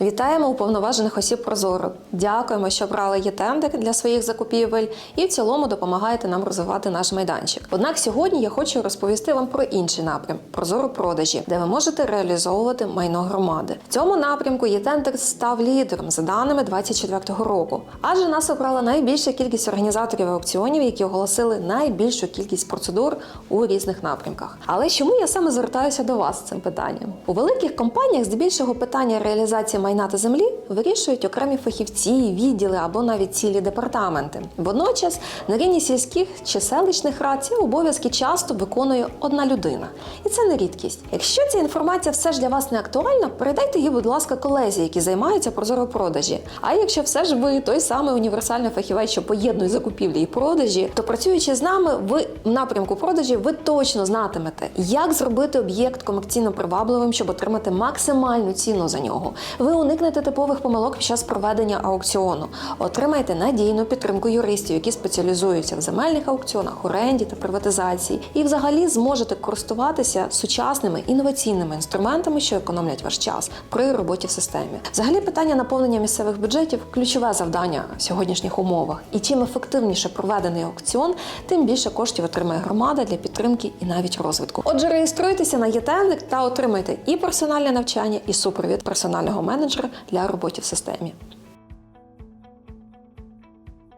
Вітаємо уповноважених осіб Прозоро. Дякуємо, що брали ЄТЕМДЕК для своїх закупівель і в цілому допомагаєте нам розвивати наш майданчик. Однак сьогодні я хочу розповісти вам про інший напрям Прозоро продажі, де ви можете реалізовувати майно громади. В цьому напрямку ЄТЕМДЕК став лідером за даними 2024 року, адже нас обрала найбільша кількість організаторів аукціонів, які оголосили найбільшу кількість процедур у різних напрямках. Але чому я саме звертаюся до вас з цим питанням? У великих компаніях здебільшого питання реалізації майна та землі вирішують окремі фахівці, відділи або навіть цілі департаменти. Водночас на рівні сільських чи селищних рад ці обов'язки часто виконує одна людина, і це не рідкість. Якщо ця інформація все ж для вас не актуальна, передайте її, будь ласка, колезі, які займаються прозоро продажі. А якщо все ж ви той самий універсальний фахівець, що поєднує закупівлі і продажі, то працюючи з нами, ви в напрямку продажі ви точно знатимете, як зробити об'єкт комерційно привабливим, щоб отримати максимальну ціну за нього. Ви уникнете типових помилок під час проведення аукціону, отримаєте надійну підтримку юристів, які спеціалізуються в земельних аукціонах, оренді та приватизації, і взагалі зможете користуватися сучасними інноваційними інструментами, що економлять ваш час при роботі в системі. Взагалі, питання наповнення місцевих бюджетів ключове завдання в сьогоднішніх умовах. І чим ефективніше проведений аукціон, тим більше коштів отримає громада для підтримки і навіть розвитку. Отже, реєструйтеся на ЄТЕНДИК та отримайте і персональне навчання, і супровід персонального менеджера для роботи в системі.